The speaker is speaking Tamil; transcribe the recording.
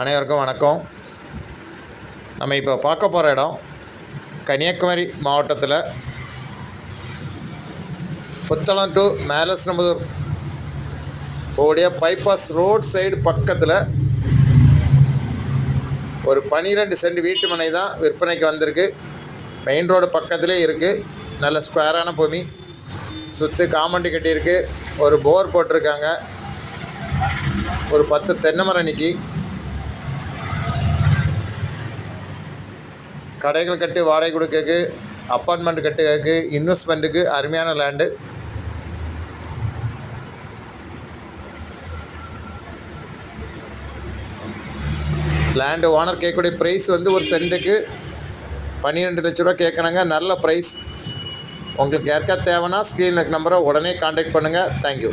அனைவருக்கும் வணக்கம். நம்ம இப்போ பார்க்க போகிற இடம் கன்னியாகுமரி மாவட்டத்தில் புத்தளம் டு மேலஸ்ரம்பதூர் போடைய பைபாஸ் ரோட் சைடு பக்கத்தில் ஒரு பன்னிரெண்டு சென்ட் வீட்டு மனை தான் விற்பனைக்கு வந்திருக்கு. மெயின் ரோடு பக்கத்திலே இருக்குது நல்ல ஸ்கொயரான பூமி. சுற்றி காம்பவுண்டு கட்டியிருக்கு. ஒரு போர் போட்டிருக்காங்க. ஒரு பத்து தென்னை மரம் நிற்கி கடைகள் கட்டி வாடகை கொடுக்கறக்கு அப்பார்ட்மெண்ட் கட்டுறதுக்கு இன்வெஸ்ட்மெண்ட்டுக்கு அருமையான லேண்டு லேண்டு ஓனர் கேட்கக்கூடிய ப்ரைஸ் வந்து ஒரு சென்ட்டுக்கு பன்னிரெண்டு லட்ச ரூபா கேட்குறாங்க. நல்ல ப்ரைஸ் உங்களுக்கு யாருக்கா தேவைன்னா ஸ்க்ரீனில் நம்பரை உடனே காண்டாக்ட் பண்ணுங்கள் தேங்க்யூ